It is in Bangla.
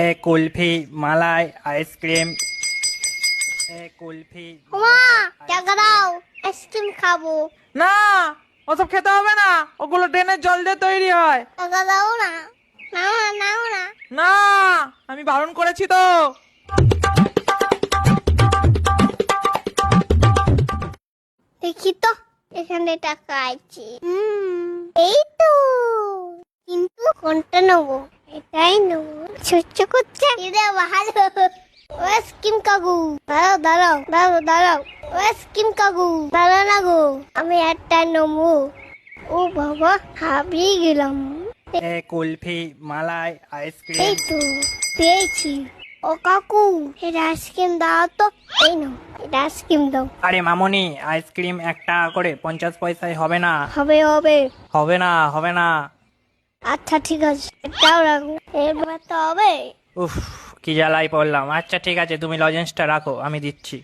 এ কুলফি মালাই আইসক্রিম কুলফি মা দাও আইসক্রিম খাব। না ওসব খেতে হবে না ওগুলো ড্রেনের জল দিয়ে তৈরি হয়। দাও না না না। না আমি বারণ করেছি তো। দেখি তো এখানে টাকা আছে। এই তো কিন্তু কোনটা নেব? এটাই নেব। ছোট্ট করছে এটা ভালো ও স্কিম কাকু দাঁড়াও দাঁড়াও দাঁড়াও দাঁড়াও ও স্কিম কাকু দাঁড়াও না গো আমি একটা নেব ও বাবা হাবিয়ে গেলাম এ কুলফি মালাই এই আইসক্রিম তো পেয়েছি ও কাকু এটা আইসক্রিম দাও তো এই নাও এটা আইসক্রিম দাও আরে মামনি আইসক্রিম এক টাকা করে পঞ্চাশ পয়সায় হবে না হবে হবে হবে না হবে না আচ্ছা ঠিক আছে। এটাও রাখো। এবার তো হবে। উফ, কি জ্বালাই পড়লাম। আচ্ছা ঠিক আছে, তুমি লজেন্সটা রাখো, আমি দিচ্ছি।